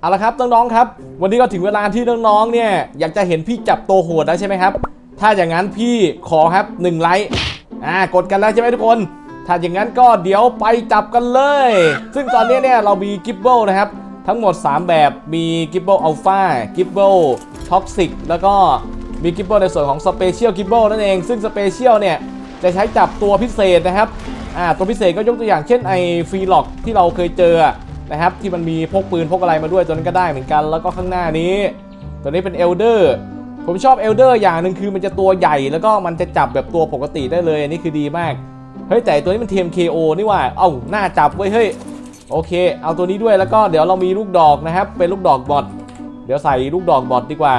เอาละครับน้องๆครับ วันนี้ก็ถึงเวลาที่น้องๆเนี่ยอยากจะเห็นพี่จับตัวโหดแล้วใช่ไหมครับ ถ้าอย่างนั้นพี่ขอครับ1ไลค์อ่ากดกันแล้วใช่ไหมทุกคน ถ้าอย่างนั้นก็เดี๋ยวไปจับกันเลย ซึ่งตอนนี้เนี่ยเรามีกิฟเบิลนะครับทั้งหมด 3 แบบมีกิฟเบิลอัลฟากิฟเบิลท็อกซิกแล้วก็มีกิฟเบิลในส่วนของสเปเชียลกิฟเบิลนั่นเอง ซึ่งสเปเชียลเนี่ยจะใช้จับตัวพิเศษนะครับอ่าตัวพิเศษก็ยกตัวอย่างเช่นไอฟรีล็อกที่เราเคยเจอ นะครับ ที่มันมีพกปืนพกอะไรมาด้วยตัวนั้นก็ได้เหมือนกัน แล้วก็ข้างหน้านี้ ตัวนี้เป็นเอลเดอร์ผมชอบเอลเดอร์อย่างหนึ่งคือมันจะตัวใหญ่แล้วก็มันจะจับแบบตัวปกติได้เลยอันนี้คือดีมากเฮ้ยแต่ตัวนี้มัน TMKO นี่ว่า เอ้าหน้าจับเว้ยเฮ้ยโอเค เอาตัวนี้ด้วยแล้วก็เดี๋ยวเรามีลูกดอกนะครับ เป็นลูกดอกบอทเดี๋ยวใส่ลูกดอกบอทดีกว่า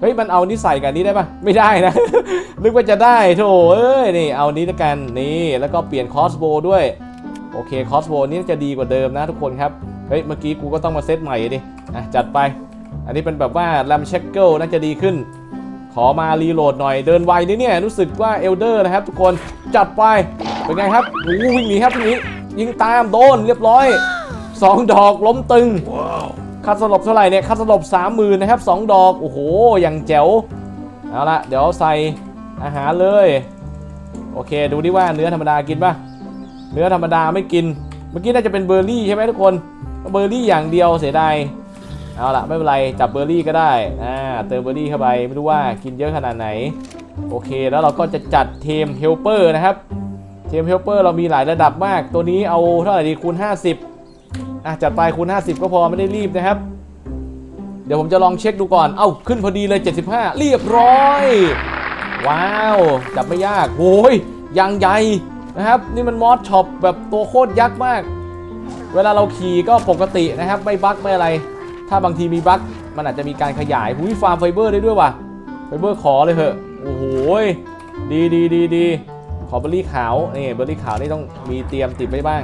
เฮ้ยมันเอานี่ใส่กันนี้ได้ปะไม่ได้นะ นึกว่าจะได้โถเอ้ยนี่เอานี้ละกันนี่แล้วก็เปลี่ยนคอสโบด้วยโอเคคอสโบนี้จะดีกว่าเดิมนะทุกคนครับ เฮ้ยเมื่อกี้กูก็ต้องมาเซตใหม่ดิอะจัดไป อันนี้เป็นแบบว่าแรมเช็คเกิลน่าจะดีขึ้น ขอมารีโหลดหน่อยเดินไวนี่เนี่ยรู้สึกว่าเอลเดอร์นะครับทุกคนจัดไปเป็นไงครับโอ้หวิ่งหนีครับวิ่งหนียิงตามโดนเรียบร้อยสองดอกล้มตึงค่าสลบเท่าไหร่เนี่ยค่าสลบสามหมื่นนะครับสองดอกโอ้โหอย่างแจ๋วเอาละเดี๋ยวใส่อาหารเลย โอเค ดูดิว่าเนื้อธรรมดากินป่ะเนื้อธรรมดาไม่กิน เมื่อกี้น่าจะเป็นเบอร์รี่ใช่ไหมทุกคน เบอร์รี่อย่างเดียวเสียดายเอาละไม่เป็นไรจับเบอร์รี่ก็ได้อ่าเติมเบอร์รี่เข้าไปไม่รู้ว่ากินเยอะขนาดไหน โอเคแล้วเราก็จะจัดเทมเฮลเปอร์นะครับเทมเฮลเปอร์เรามีหลายระดับมาก ตัวนี้เอาเท่าไหร่ดีคูณ 50อะจัดไปคูณ 50 ก็พอไม่ได้รีบนะครับ เดี๋ยวผมจะลองเช็คดูก่อน เอ้าขึ้นพอดีเลย 75 เรียบร้อย ว้าวจับไม่ยากโอ้ยยังใหญ่นะครับ นี่มันมอสช็อปแบบตัวโคตรยักษ์มาก เวลาเราขี่ก็ปกตินะครับ ไม่บั๊กไม่อะไร ถ้าบางทีมีบั๊กมันอาจจะมีการขยายหุ้ยฟาร์มไฟเบอร์ได้ด้วยว่ะไฟเบอร์ขอเลยเหอะโอ้โหยดีดีดีดีขอเบอร์รี่ขาวนี่เบอร์รี่ขาวนี่ต้องมีเตรียมติดไว้บ้าง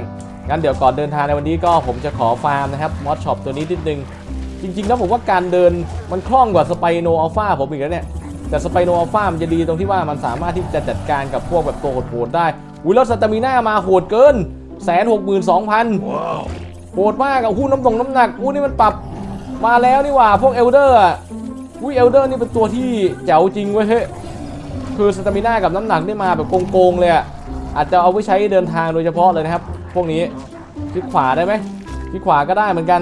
งั้นเดี๋ยวก่อนเดินทางในวันนี้ก็ผมจะขอฟาร์มนะครับมอสช็อปตัวนี้นิดนึง จริงๆแล้วผมว่าการเดินมันคล่องกว่าสไปโนอัลฟาผมอีกแล้วเนี่ยแต่สไปโนอัลฟามันจะดีตรงที่ว่ามันสามารถที่จะจัดการกับพวกแบบตัวโหดๆได้อุ้ยแล้วสตามิน่ามาโหดเกิน แสนหกหมื่นสองพันโหดมากอะหู้น้ำตรงน้ำหนักอู้นี่มันปรับมาแล้วนี่หว่าพวกเอลเดอร์อะอุ้ยเอลเดอร์นี่เป็นตัวที่แจ๋วจริงเว้ยเฮ้ยคือสตามิน่ากับน้ำหนักได้มาแบบโกงๆเลยอะอาจจะเอาไว้ใช้เดินทางโดยเฉพาะเลยนะครับ พวกนี้คลิกขวาได้ไหมคลิกขวาก็ได้เหมือนกัน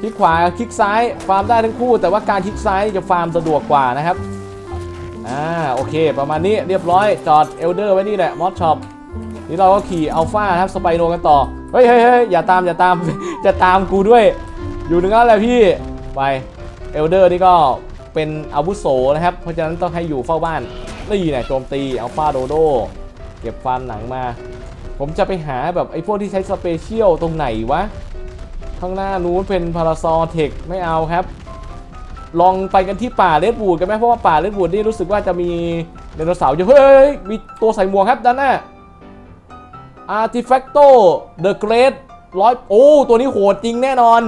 คลิกขวาคลิกซ้ายฟาร์มได้ทั้งคู่ แต่ว่าการคลิกซ้ายจะฟาร์มสะดวกกว่านะครับอ่าโอเค ประมาณนี้เรียบร้อยจอดเอลเดอร์ไว้นี่แหละมอสช็อป นี่เราก็ขี่อัลฟาครับสไปโนกันต่อเฮ้ยเฮ้ยเฮ้ยอย่าตามอย่าตามจะตามกูด้วย อยู่ตรงนั้นแหละพี่ ไป เอลเดอร์นี่ก็เป็นอาวุโสนะครับ เพราะฉะนั้นต้องให้อยู่เฝ้าบ้าน นี่เนี่ยโจมตีอัลฟาโดโด เก็บฟันหนังมา ผมจะไปหาแบบไอ้พวกที่ใช้สเปเชียลตรงไหนวะ ข้างหน้านู้นเป็นพาราซอเทคไม่เอาครับ ลองไปกันที่ป่าเลดบูดกันไหมเพราะว่าป่าเลดบูดนี่รู้สึกว่าจะมีไดโนเสาร์อยู่เฮ้ยมีตัวใส่หมวกครับด้านหน้า Artifacto The Great ร้อยโอ้ ตัวนี้โหดจริงแน่นอน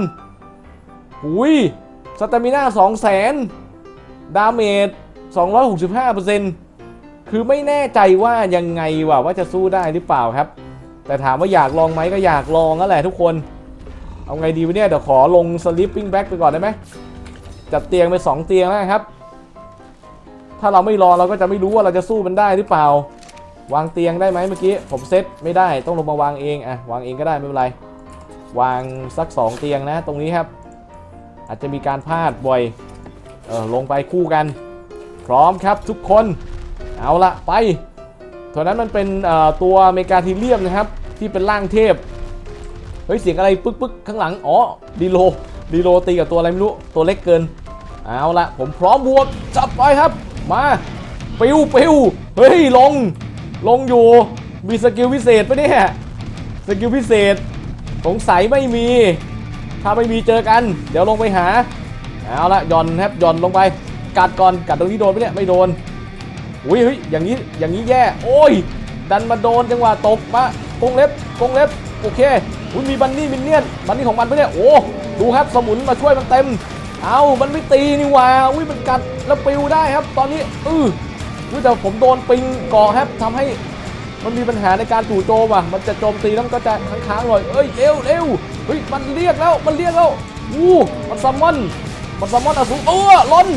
หุยสตามิน่า2 0 0 0 0ดาเมจ265%คือไม่แน่ใจว่ายังไงว่าว่าจะสู้ได้หรือเปล่าครับ แต่ถามว่าอยากลองไหมก็อยากลองนั่นแหละทุกคน เอาไงดีวะเนี่ย เดี๋ยวขอลง sleeping bag ไปก่อนได้ไหมจัดเตียงไป 2 เตียงแล้วครับ ถ้าเราไม่รอเราก็จะไม่รู้ว่าเราจะสู้มันได้หรือเปล่า วางเตียงได้ไหมเมื่อกี้ผมเซตไม่ได้ต้องลงมาวางเองอะวางเองก็ได้ไม่เป็นไรวางสัก 2 เตียงนะ ตรงนี้ครับ อาจจะมีการพลาดบ่อยเออลงไปคู่กัน พร้อมครับทุกคนเอาละไปตัวนั้นมันเป็นตัวเมกาทีเลียมนะครับ ที่เป็นร่างเทพเฮ้ยเสียงอะไรปึ๊กปึ๊กข้างหลังอ๋อดีโลดีโลตีกับตัวอะไรไม่รู้ตัวเล็กเกินเอาละผมพร้อมบวกจับไปครับ มาปิวปิวเฮ้ยลง ลงอยู่ มีสกิลพิเศษปะเนี่ย สกิลพิเศษ สงสัยไม่มี ถ้าไม่มีเจอกัน เดี๋ยวลงไปหา เอาละหย่อนครับหย่อนลงไป กัดก่อน กัดตรงนี้โดนไหมเนี่ย ไม่โดน อุ้ยเฮ้ย อย่างนี้ อย่างนี้แย่ โอ้ย ดันมาโดนจังหวะตกมากงเล็บกงเล็บ โอเค อุ้ย มีบันนี่มินเนี่ยน บันนี่ของมันปะเนี่ย โอ้ ดูครับ สมุนมาช่วยมันเต็ม เอามันไม่ตีนี่หว่าอุ้ย มันกัดแล้วปิวได้ครับ ตอนนี้ อืออุ้ย แต่ผมโดนปิงก่อครับทำให้มันมีปัญหาในการจู่โจมอะ มันจะโจมตีแล้วมันก็จะค้างๆหน่อย เอ้ยเร็วเร็วเฮ้ยมันเรียกแล้วมันเรียกแล้วอู้มันซัมมอนมันซัมมอนอสูรเออล้น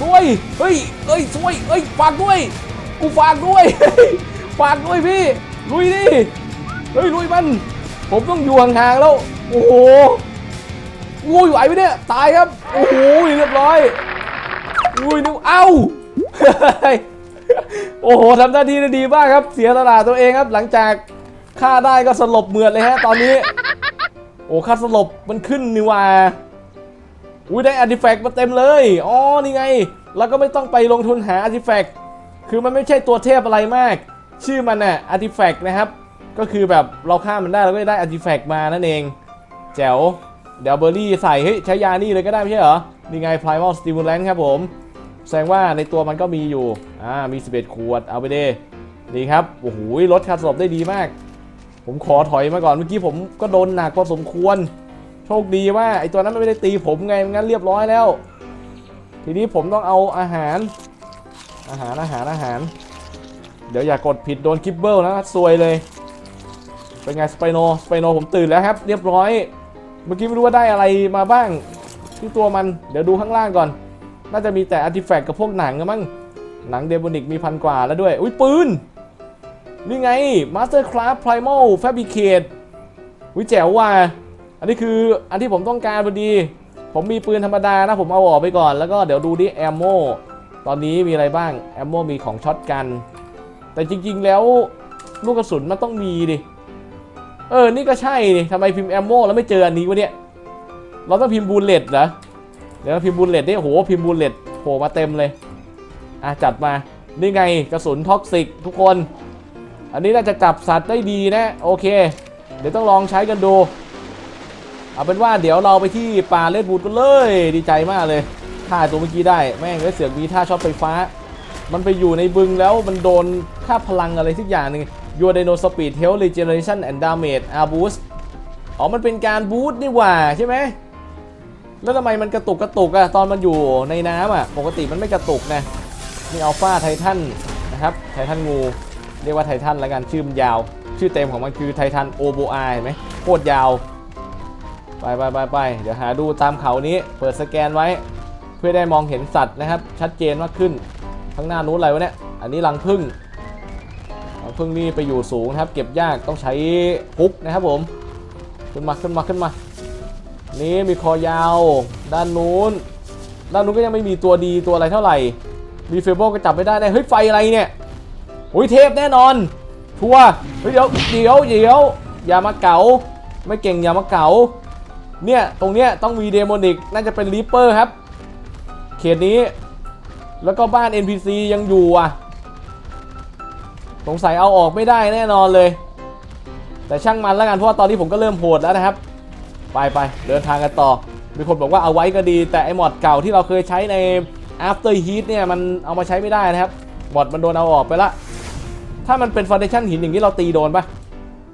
สวยเฮ้ยเอ้ยสวยเอ้ยฝากด้วยกูฝากด้วยฝากด้วยพี่ลุยดิเฮ้ยลุยมันผมต้องอยู่ห่างๆแล้วโอ้โหงูอยู่ไหวไหมเนี่ยตายครับโอ้โหเรียบร้อยอุ้ยนึกเอ้า โอ้โหทำหน้าที่ได้ดีมากครับ เสียตลาดตัวเองครับ หลังจากฆ่าได้ก็สลบเหมือดเลยฮะตอนนี้ โอ้ค่าสลบมันขึ้นนี่ว่าอุ้ยได้อาร์ติแฟกต์มาเต็มเลย อ๋อ นี่ไง แล้วก็ไม่ต้องไปลงทุนหาอาร์ติแฟกต์คือมันไม่ใช่ตัวเทพอะไรมาก ชื่อมันน่ะอาร์ติแฟกต์นะครับ ก็คือแบบเราฆ่ามันได้เราก็ได้อาร์ติแฟกต์มานั่นเอง แจ๋วเดี๋ยวเบอร์รี่ใส่ เฮ้ย ใช้ยานี่เลยก็ได้ไม่ใช่เหรอ นี่ไง Primal Stimulant ครับผม แสดงว่าในตัวมันก็มีอยู่ อ่า มี 11 ขวด เอาไปเด้นี่ครับ โอ้โหลดคาสลบได้ดีมาก ผมขอถอยมาก่อน เมื่อกี้ผมก็โดนหนักพอสมควร โชคดีว่าไอตัวนั้นมันไม่ได้ตีผมไง งั้นเรียบร้อยแล้ว ทีนี้ผมต้องเอาอาหาร อาหาร อาหาร อาหาร เดี๋ยวอย่ากดผิดโดนคิปเบิลนะซวยเลย เป็นไงสไปโน สไปโนผมตื่นแล้วครับ เรียบร้อย เมื่อกี้ไม่รู้ว่าได้อะไรมาบ้างที่ตัวมัน เดี๋ยวดูข้างล่างก่อน น่าจะมีแต่อาร์ติแฟกต์กับพวกหนังมั้งหนังเดบอนิกมีพันกว่าแล้วด้วย อุ้ยปืน นี่ไง Mastercraft Primal Fabricate วิแจ๋วว่ะอันนี้คืออันที่ผมต้องการพอดี ผมมีปืนธรรมดานะ ผมเอาออกไปก่อน แล้วก็เดี๋ยวดูดิแอมโมตอนนี้มีอะไรบ้างแอมโมมีของช็อตกัน แต่จริงๆแล้วลูกกระสุนมันต้องมีดิ เออ นี่ก็ใช่ดิทำไมพิมพ์แอมโมแล้วไม่เจออันนี้วะเนี่ย เราต้องพิมพ์บูลเลตเหรอ เดี๋ยวพิมพ์บูลเลตดิโหพิมพ์บูลเลตโผล่มาเต็มเลยอะจัดมา นี่ไงกระสุนท็อกซิกทุกคน อันนี้น่าจะจับสัตว์ได้ดีนะโอเค เดี๋ยวต้องลองใช้กันดู เอาเป็นว่าเดี๋ยวเราไปที่ป่าเลดบูดกันเลย ดีใจมากเลยท่าตัวเมื่อกี้ได้แม่งเลยเสือกมีท่าช็อตไฟฟ้า มันไปอยู่ในบึงแล้วมันโดนค่าพลังอะไรสักอย่างหนึ่ง Your Dino Speed Health Regeneration and Damage are Boost อ๋อมันเป็นการบูสต์นี่หว่าใช่ไหม แล้วทำไมมันกระตุกกระตุกอะตอนมันอยู่ในน้ำอะปกติมันไม่กระตุกนะนี่อัลฟาไททันนะครับไททันงู เรียกว่าไททันล้วกันชื่อมันยาว ชื่อเต็มของมันคือไททันโอโบอาเห็นไหมโคตรยาว ไปไปไปไปเดี๋ยวหาดูตามเขานี้เปิดสแกนไว้ เพื่อได้มองเห็นสัตว์นะครับ ชัดเจนมากขึ้นข้างหน้านู้นอะไรวะเนี่ยอันนี้รังผึ้งรังผึ้งนี่ไปอยู่สูงนะครับ เก็บยากต้องใช้ฮุกนะครับผมขึ้นมาขึ้นมาขึ้นมา นี่มีคอยาว ด้านนู้น ด้านนู้นก็ยังไม่มีตัวดีตัวอะไรเท่าไหร่ มีเฟเบิลก็จับไม่ได้น่เฮ้ยไฟอะไรเนี่ยโอ้ยเทพแน่นอน ทัวเฮ้ยเดี๋ยวเดี๋ยวเดี๋ยวอย่ามาเก๋าไม่เก่งอย่ามาเก๋าเนี่ยตรงเนี้ยต้องมีเดโมนิกน่าจะเป็นรีเปอร์ครับ เขตนี้ แล้วก็บ้าน NPC ยังอยู่อะสงสัยเอาออกไม่ได้แน่นอนเลย แต่ช่างมันแล้วกันเพราะว่าตอนนี้ผมก็เริ่มโหดแล้วนะครับ ไปไปเดินทางกันต่อ มีคนบอกว่าเอาไว้ก็ดี แต่ไอหมอดเก่าที่เราเคยใช้ใน After Heat เนี่ยมันเอามาใช้ไม่ได้นะครับหมอดมันโดนเอาออกไปละ ถ้ามันเป็นฟ u n เดชั่นหินอย่างนี้เราตีโดนปะ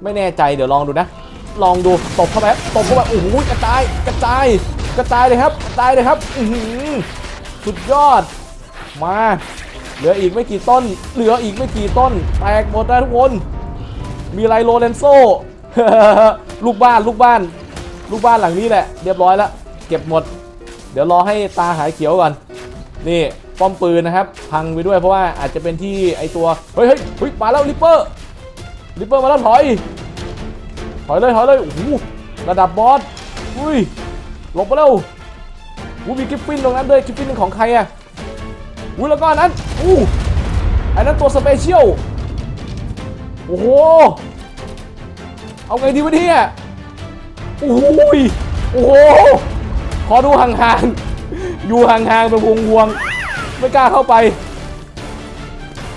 ไม่แน่ใจเดี๋ยวลองดูนะ ลองดูตบเข้าไปครับตบเข้าไปโอ้โหกระจายกระจายกระจายเลยครับกระจายเลยครับอืสุดยอดมาเหลืออีกไม่กี่ต้น เหลืออีกไม่กี่ต้น แตกหมดแล้วทุกคน มีไรโลเลนโซ ลูกบ้าน ลูกบ้าน ลูกบ้านหลังนี้แหละ เรียบร้อยแล้วเก็บหมด เดี๋ยวรอให้ตาหายเขียวก่อน นี่ป้อมปืนนะครับ พังไปด้วยเพราะว่าอาจจะเป็นที่ไอตัว เฮ้ยเฮ้ยเฮ้ยมาแล้วริปเปอร์ริปเปอร์มาแล้วถอย ถอยเลยถอยเลยโอ้โหระดับบอสอุ้ยหลบไปแล้วอู้มีกิฟฟินตรงนั้นด้วยกิฟฟินเป็นของใครอะอุ้ยแล้วก็อันนั้นอู้อันนั้นตัวสเปเชียลโอ้โหเอาไงดีวะเนี่ย โอ้ยโอ้โหขอดูห่างๆ อยู่ห่างๆเป็นวงๆไม่กล้าเข้าไป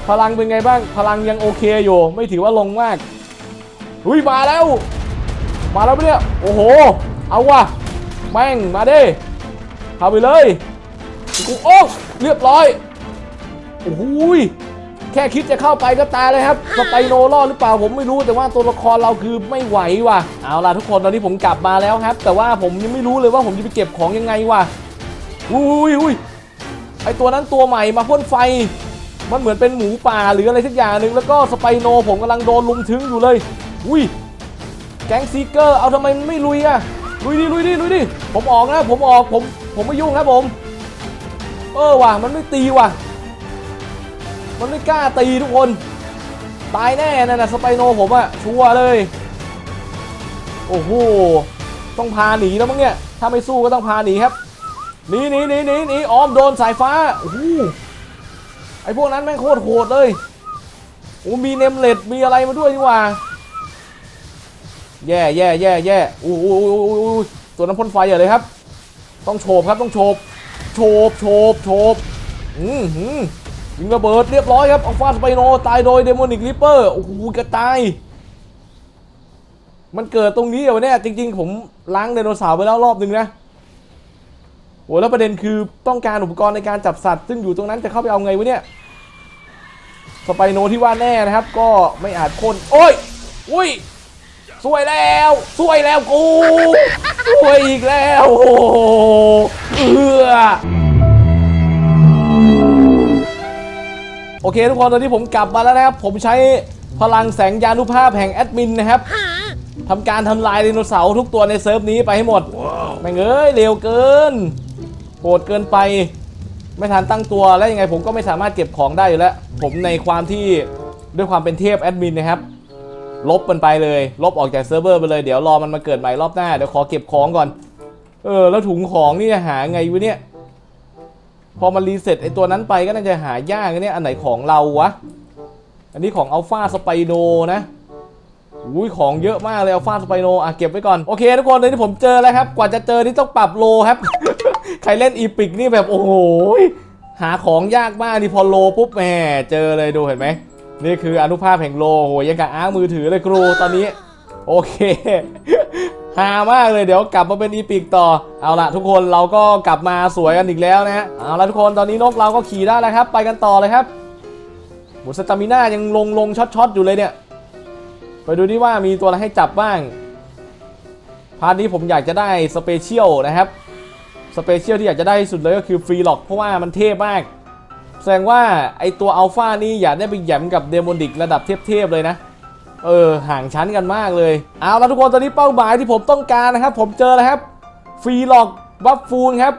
พลังเป็นไงบ้าง พลังยังโอเคอยู่ ไม่ถือว่าลงมากเฮ้ยมาแล้ว มาแล้วปะเนี่ย โอ้โห เอาว่ะ แม่ง มาดิเข้าไปเลย โอ้ เรียบร้อย โอ้ย แค่คิดจะเข้าไปก็ตายเลยครับสไปโนรอดหรือเปล่าผมไม่รู้แต่ว่าตัวละครเราคือไม่ไหวว่ะเอาล่ะทุกคนตอนนี้ผมกลับมาแล้วครับ แต่ว่าผมยังไม่รู้เลยว่าผมจะไปเก็บของยังไงว่ะอุ้ยอุ้ยไอตัวนั้นตัวใหม่มาพ่นไฟ มันเหมือนเป็นหมูป่าหรืออะไรสักอย่างหนึ่งแล้วก็สไปโนผมกำลังโดนลุมถึงอยู่เลย อุ้ยแก๊งซีเกอร์เอาทำไมมันไม่ลุยอะลุยดิลุยดิลุยดิผมออกนะผมออกผมผมไม่ยุ่งครับผม เออว่ะมันไม่ตีว่ะ มันไม่กล้าตีทุกคน ตายแน่นั่นะสไปโนผมอะชัวร์เลย โอ้โห ต้องพาหนีแล้วมั้งเนี่ย ถ้าไม่สู้ก็ต้องพาหนีครับ หนีหนีหนีหนีหนีออมโดนสายฟ้า โอ้โห ไอพวกนั้นแม่งโคตรโหดเลย โอ้มีเนมเลดมีอะไรมาด้วยนี่หว่า แย่แย่แย่แย่อู้อู้อู้ตัวน้ำพ่นไฟอย่าเลยครับ ต้องโฉบครับต้องโฉบโฉบโฉบโฉบอืมหืม ยิงระเบิดเรียบร้อยครับอัลฟาสไปโนตายโดยเดมอนิกริปเปอร์โอ้โหกระตาย มันเกิดตรงนี้เหรอเนี่ยจริง ๆ ผมล้างไดโนเสาร์ไปแล้วรอบหนึ่งนะโอ้แล้วประเด็นคือต้องการอุปกรณ์ในการจับสัตว์ ซึ่งอยู่ตรงนั้นจะเข้าไปเอาไงวะเนี่ยสไปโนที่ว่าแน่นะครับ ก็ไม่อาจคนโอ้ยอุ้ยสวยแล้วสวยแล้วกูสวยอีกแล้วโอ้เอือ โอเค ทุกคนตอนนี้ผมกลับมาแล้วนะครับ ผมใช้พลังแสงยานุภาพแห่งแอดมินนะครับทำการทำลายไดโนเสาร์ทุกตัวในเซิร์ฟนี้ไปให้หมดแม่งเอ้ยเร็วเกินโหดเกินไป ไม่ทันตั้งตัวแล้วยังไงผมก็ไม่สามารถเก็บของได้อยู่แล้ว ผมในความที่ด้วยความเป็นเทพแอดมินนะครับ ลบมันไปเลย ลบออกจากเซิร์ฟเวอร์ไปเลย เดี๋ยวรอมันมาเกิดใหม่รอบหน้า เดี๋ยวขอเก็บของก่อน เออ แล้วถุงของนี่จะหาไงวะเนี่ย พอมันรีเซ็ตไอตัวนั้นไปก็น่าจะหายากนะเนี่ยอันไหนของเราวะ อันนี้ของอัลฟาสไปโนนะอุ้ยของเยอะมากเลยอัลฟาสไปโนอะเก็บไว้ก่อน โอเคทุกคนตอนนี้ผมเจอแล้วครับ กว่าจะเจอนี่ต้องปรับโลครับ ใครเล่นอีพิกนี่แบบโอ้โหหาของยากมากนี่พอโลปุ๊บแหมเจอเลยดูเห็นไหมนี่คืออนุภาพแห่งโลโหยังกับอ้างมือถือเลยครูตอนนี้ โอเค ฮามากเลยเดี๋ยวกลับมาเป็นอีพิกต่อ เอาละทุกคนเราก็กลับมาสวยกันอีกแล้วนะฮะเอาละทุกคนตอนนี้นกเราก็ขี่ได้แล้วครับ ไปกันต่อเลยครับหมดสตามิน่ายังลงลงช็อตช็อตอยู่เลยเนี่ย ไปดูดิว่ามีตัวอะไรให้จับบ้าง พาร์ทนี้ผมอยากจะได้สเปเชียลนะครับ สเปเชียลที่อยากจะได้ที่สุดเลยก็คือฟรีล็อกเพราะว่ามันเทพมาก แสดงว่าไอตัวอัลฟานี่อยากได้ไปแหยมกับเดโมนิกระดับเทพๆเลยนะ เออห่างชั้นกันมากเลย เอาละทุกคนตอนนี้เป้าหมายที่ผมต้องการนะครับ ผมเจอแล้วครับฟรีล็อกบัฟฟูลครับ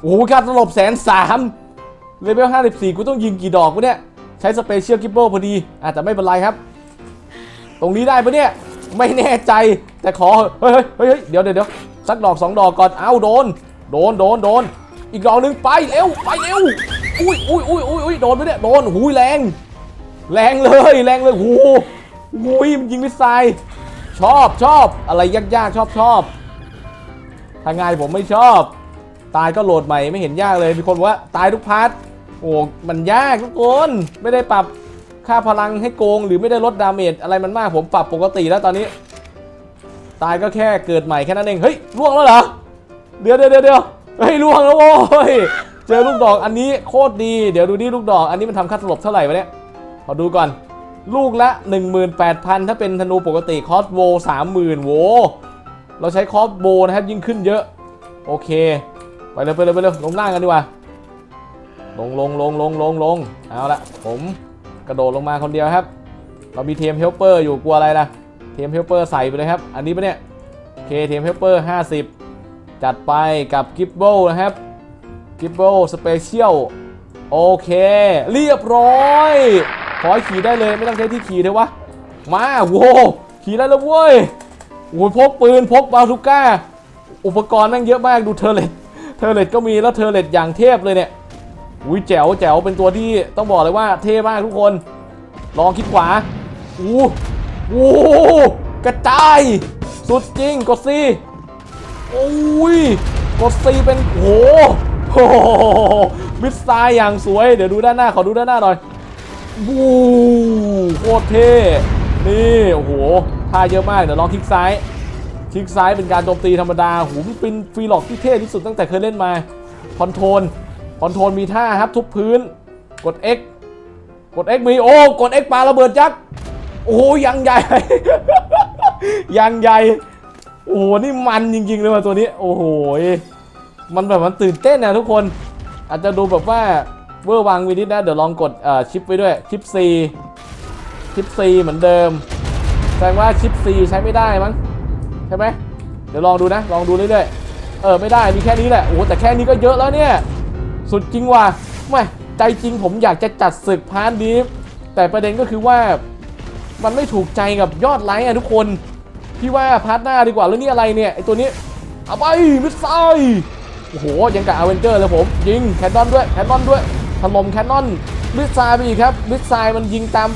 โอ้โหการตลบแสนสามเลเวล54กูต้องยิงกี่ดอกวะเนี่ยใช้สเปเชียลกิปเปิลพอดีอาจจะแต่ไม่เป็นไรครับ ตรงนี้ได้ปะเนี่ยไม่แน่ใจแต่ขอเฮ้ยเฮ้ยเฮ้ยเฮ้ยเดี๋ยวเดี๋ยวสักดอกสองดอกก่อนเอ้าโดน โดนโดนโดน อีกดอกหนึ่งไปเร็วไปเร็วอุ้ยอุ้ยอุ้ยอุ้ยโดนไหมเนี่ยโดนหูยแรง แรงเลยแรงเลยหู หูยมันยิงมิสไซล์ชอบชอบอะไรยากๆชอบชอบถ้าง่ายผมไม่ชอบ ตายก็โหลดใหม่ไม่เห็นยากเลยมีคนบอกว่าตายทุกพาร์ทโอ้มันยากทุกคนไม่ได้ปรับค่าพลังให้โกง หรือไม่ได้ลดดาเมจอะไรมันมากผมปรับปกติแล้วตอนนี้ ตายก็แค่เกิดใหม่แค่นั้นเองเฮ้ยล่วงแล้วเหรอเดี๋ยวเดี๋ยวเดี๋ยวเดี๋ยวเฮ้ยล่วงแล้วโว้ยเจอลูกดอกอันนี้โคตรดีเดี๋ยวดูนี่ลูกดอกอันนี้มันทำค่าสลบเท่าไหร่วะเนี่ยขอดูก่อน ลูกละ 18,000 ถ้าเป็นธนูปกติคอสโว30,000โวเราใช้คอสโวนะครับยิ่งขึ้นเยอะ โอเค ไปเลยไปเลยไปเลยลงล่างกันดีกว่า ลงลงลงลงลงลงเอาละผมกระโดดลงมาคนเดียวครับ เรามีเทมเฮลเปอร์อยู่กลัวอะไรล่ะ เทมเฮลเปอร์ใส่ไปเลยครับ อันนี้ปะเนี่ยโอเคเทมเฮลเปอร์ 50 จัดไปกับกิฟโบนะครับกิฟโบสเปเชียลโอเค เรียบร้อย ขอให้ขี่ได้เลยไม่ต้องใช้ที่ขี่เถอะวะ มาโว้ขี่ได้แล้วเว้ยโอ้ยพกปืนพกบาซูก้า อุปกรณ์แม่งเยอะมากดูเทเลตเทเลตก็มีแล้วเทเลตอย่างเทพเลยเนี่ยอุ้ยแจ๋วแจ๋วเป็นตัวที่ต้องบอกเลยว่าเท่มากทุกคน ลองคิดขวาอู้อู้กระจาย สุดจริงกดซีโอ้ยกดซีเป็นโหโหมิดไซอย่างสวย เดี๋ยวดูด้านหน้า ขอดูด้านหน้าหน่อย บูโคตรเท่ นี่โอ้โหท่าเยอะมาก เดี๋ยวลองคลิกซ้าย คลิกซ้ายเป็นการโจมตีธรรมดาหูมันเป็นฟรีล็อกที่เท่ที่สุดตั้งแต่เคยเล่นมา คอนโทรล คอนโทรลมีท่าครับทุบพื้น กด X กด X มีโอ้ กด X ปาระเบิดยักษ์ โอ้ยังใหญ่ ยังใหญ่ โอ้โห นี่มันจริง ๆ เลยว่ะตัวนี้ โอ้โห มันแบบมันตื่นเต้นนะทุกคน อาจจะดูแบบว่า เวอร์วังวินิดนะเดี๋ยวลองกดชิปไว้ด้วยชิป C ชิป C เหมือนเดิม แสดงว่าชิป C ใช้ไม่ได้มั้งใช่ไหมเดี๋ยวลองดูนะ ลองดูเรื่อยๆเออไม่ได้มีแค่นี้แหละโอ้แต่แค่นี้ก็เยอะแล้วเนี่ย สุดจริงว่ะไม่ใจจริงผมอยากจะจัดศึกพาร์ทนี้แต่ประเด็นก็คือว่ามันไม่ถูกใจกับยอดไลค์อะทุกคนพี่ว่าพาร์ทหน้าดีกว่าแล้วนี่อะไรเนี่ยไอตัวนี้เอาไปมิสไซล์โอ้โหยังกับอเวนเจอร์เลยผมยิงแคนนอนด้วยแคนนอนด้วย ถล่มแคนนอนมิสไซล์ไปอีกครับมิสไซล์มันยิงตาม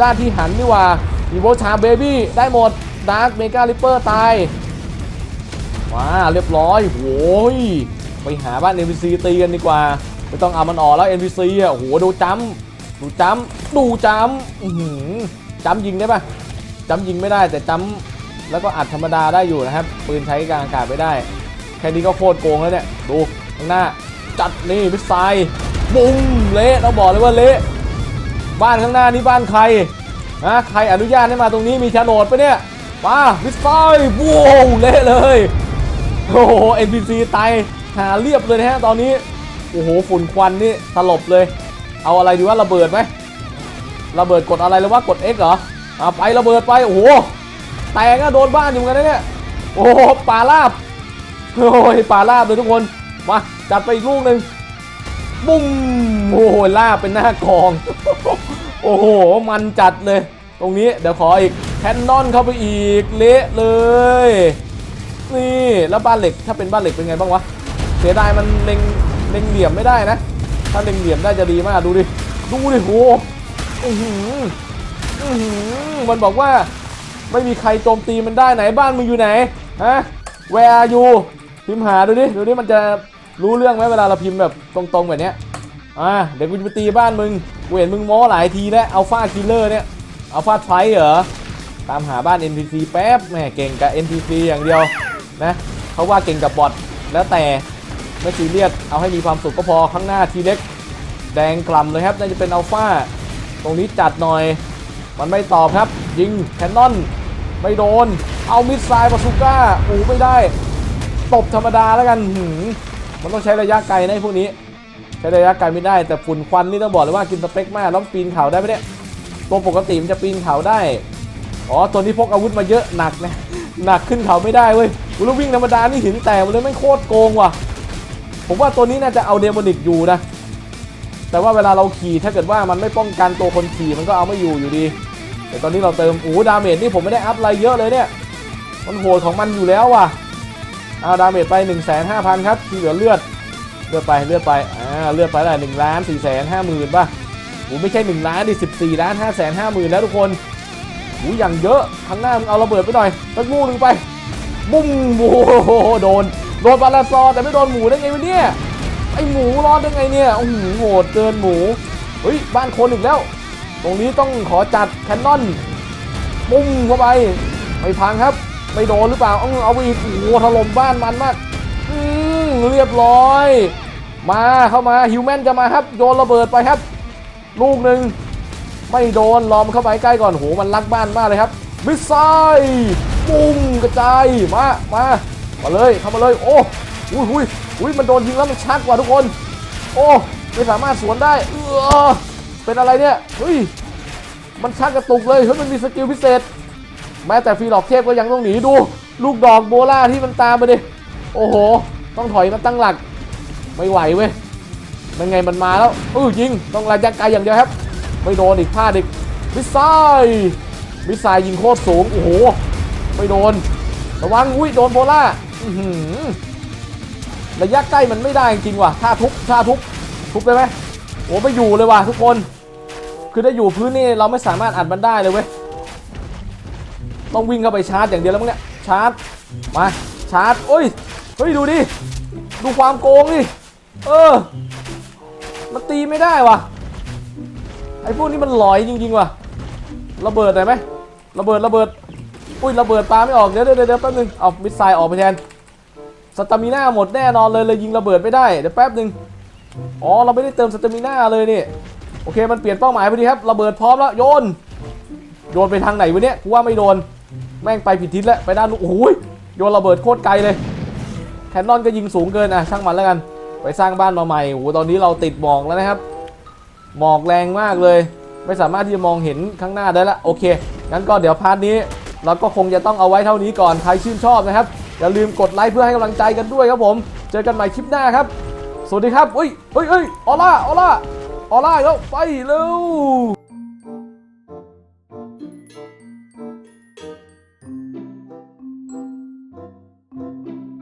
ด้านที่หันนี่ว่าอีโวชาเบบี้ได้หมดดาร์ m เมกาลิปเปอร์ตายมาเรียบร้อยโอ้ยไปหาบ้าน NPC ตีกันดีกว่า ไม่ต้องเอามันออกแล้ว NPC อะโอ้โหดูจำดูจำดูจำอื้อหือจำยิงได้ปะจำยิงไม่ได้แต่จำแล้วก็อัดธรรมดาได้อยู่นะครับ ปืนใช้กลางอากาศไม่ได้ แค่นี้ก็โคตรโกงแล้วเนี่ย ดูข้างหน้าจัดนี่มิสไซล์ บุ้งเละเราบอกเลยว่าเละบ้านข้างหน้านี่บ้านใครนะใครอนุญาตให้มาตรงนี้มีโฉนดปะเนี่ยมามิสไซล์ว้าวเละเลยโอ้โห NPC ตายหาเรียบเลยนะฮะตอนนี้โอ้โหฝุ่นควันนี่ตลบเลย เอาอะไรดีว่าระเบิดไหมระเบิดกดอะไรเลยว่ากด X เหรอเอาไประเบิดไปโอ้โหแตกก็โดนบ้านอยู่เหมือนกันนะเนี่ยโอ้โหป่าลาบโอ้ยป่าลาบเลยทุกคนมาจัดไปอีกลูกหนึ่ง บุ้มโอ้โหลาเป็นหน้ากอง โอ้โห มันจัดเลย ตรงนี้เดี๋ยวขออีกแคนนอนเข้าไปอีกเละเลย นี่แล้วบ้านเหล็กถ้าเป็นบ้านเหล็กเป็นไงบ้างวะเสียดายมันเล็งเล็งเหลี่ยมไม่ได้นะ ถ้าเล็งเหลี่ยมได้จะดีมากดูดิดูดิโหอื้อหืออือหือมันบอกว่าไม่มีใครโจมตีมันได้ไหนบ้านมึงอยู่ไหนฮะ where are you พิมหาดูดิดูดิมันจะ รู้เรื่องไหมเวลาเราพิมพ์แบบตรงๆแบบเนี้ยอ่าเดี๋ยวกูจะไปตีบ้านมึงกูเห็นมึงโม้หลายทีแล้วอัลฟาคิลเลอร์เนี่ยอัลฟาไทเหรอตามหาบ้าน NPC แป๊บแหม่เก่งกับ NPC อย่างเดียวนะเขาว่าเก่งกับบอทแล้วแต่ไม่ซีเรียสเอาให้มีความสุขก็พอข้างหน้าทีเล็กแดงกล่ำเลยครับน่าจะเป็นอัลฟาตรงนี้จัดหน่อย มันไม่ตอบครับ ยิงแคนนอนไม่โดน เอามิดไซล์บาซูก้าอูไม่ได้ ตบธรรมดาแล้วกันหื มันต้องใช้ระยะไกลนะพวกนี้ ใช้ระยะไกลไม่ได้แต่ฝุ่นควันนี่ต้องบอกเลยว่ากินสเปคมากแล้วปีนเขาได้ไหมเนี่ยตัวปกติมันจะปีนเขาได้อ๋อตัวนี้พกอาวุธมาเยอะหนักนะหนักขึ้นเขาไม่ได้เว้ยกูแล้ววิ่งธรรมดานี่หินแตกเลยไม่โคตรโกงว่ะ ผมว่าตัวนี้น่าจะเอาเดโมนิกอยู่นะแต่ว่าเวลาเราขี่ถ้าเกิดว่ามันไม่ป้องกันตัวคนขี่มันก็เอาไม่อยู่อยู่ดี แต่ตอนนี้เราเติมโอ้ดาเมจนี่ผมไม่ได้อัพอะไรเยอะเลยเนี่ย มันโหดของมันอยู่แล้วว่ะ เอาดาเมจไป 1 5 0 0 0 ครับ ที่เหลือเลือด เลือดไปเลือดไปอ่าเลือดไปได้หนึ่งล้านสี่แสนห้าหมื่นป่ะโอ้ไม่ใช่ 1 ล้านดิสิบสี่ล้านห้าแสนห้าหมื่นแล้วทุกคนโอ้อย่างเยอะข้างหน้ามึงเอาระเบิดไปหน่อยสักลูกหนึ่งไป บุ้มโอ้โหโดนโดนบาลาซอแต่ไม่โดนหมูได้ไงวะเนี่ยไอหมูรอดได้ไงเนี่ยโอ้โหโหดเกินหมูเฮ้ยบ้านคนอีกแล้ว ตรงนี้ต้องขอจัดแคนนอนปุ้มเข้าไปไม่พังครับ ไม่โดนหรือเปล่า เอาเอาไปอีกโอ้โหถล่มบ้านมันมาก อืมเรียบร้อย มาเข้ามาฮิวแมนจะมาครับ โยนระเบิดไปครับ ลูกหนึ่งไม่โดนลอมเข้าไปใกล้ก่อนโหมันรักบ้านมากเลยครับ มิสไซล์ปุ้งกระจายมามามาเลยเข้ามาเลยโอ้อุ้ยอุ้ยอุ้ยมันโดนยิงแล้วมันชักกว่าทุกคน โอ้ไม่สามารถสวนได้เออเป็นอะไรเนี่ยเฮ้ยมันชักกระตุกเลยเฮ้ยมันมีสกิลพิเศษ แม้แต่ฟีหลอกเทพก็ยังต้องหนีดู ลูกดอกโบล่าที่มันตามมาดิ โอ้โห ต้องถอยมาตั้งหลัก ไม่ไหวเว้ยมันไงมันมาแล้วเออยิง ต้องระยะไกลอย่างเดียวครับ ไม่โดนอีกพลาดอีกมิสไซล์มิสไซล์ยิงโคตรสูง โอ้โห ไม่โดน ระวัง อุ้ยโดนโบล่าระยะใกล้มันไม่ได้จริงว่ะท่าทุบท่าทุบ ทุบได้ไหมโอ้ไม่อยู่เลยว่ะทุกคน คือถ้าอยู่พื้นนี่เราไม่สามารถอัดมันได้เลยเว้ย ต้องวิ่งเข้าไปชาร์จอย่างเดียวแล้วมั้งเนี่ยชาร์จมาชาร์จโอ้ยเฮ้ยดูดิดูความโกงดิเออมันตีไม่ได้ว่ะไอ้พวกนี้มันหลอยจริงๆว่ะระเบิดได้ไหมระเบิดระเบิดอุ้ยระเบิดปลาไม่ออกเดี๋ยวเดี๋ยวเดี๋ยวแป๊บนึงเอามิสไซล์ออกไปแทนสตามิน่าหมดแน่นอนเลยเลยยิงระเบิดไม่ได้เดี๋ยวแป๊บนึงอ๋อเราไม่ได้เติมสตามิน่าเลยนี่โอเคมันเปลี่ยนเป้าหมายพอดีครับระเบิดพร้อมแล้วโยนโยนไปทางไหนวะเนี่ยกูว่าไม่โดน แม่งไปผิดทิศแล้วไปด้านนู้นโอ้ยโยนระเบิดโคตรไกลเลย แคนนอนก็ยิงสูงเกินอะช่างมันแล้วกัน ไปสร้างบ้านมาใหม่โอ้โหตอนนี้เราติดหมอกแล้วนะครับ หมอกแรงมากเลย ไม่สามารถที่จะมองเห็นข้างหน้าได้ละโอเคงั้นก็เดี๋ยวพาร์ทนี้ เราก็คงจะต้องเอาไว้เท่านี้ก่อนใครชื่นชอบนะครับอย่าลืมกดไลค์เพื่อให้กำลังใจกันด้วยครับผม เจอกันใหม่คลิปหน้าครับ สวัสดีครับเฮ้ยเฮ้ยเฮ้ยออล่าออล่าออล่ากแล้วไปเร็ว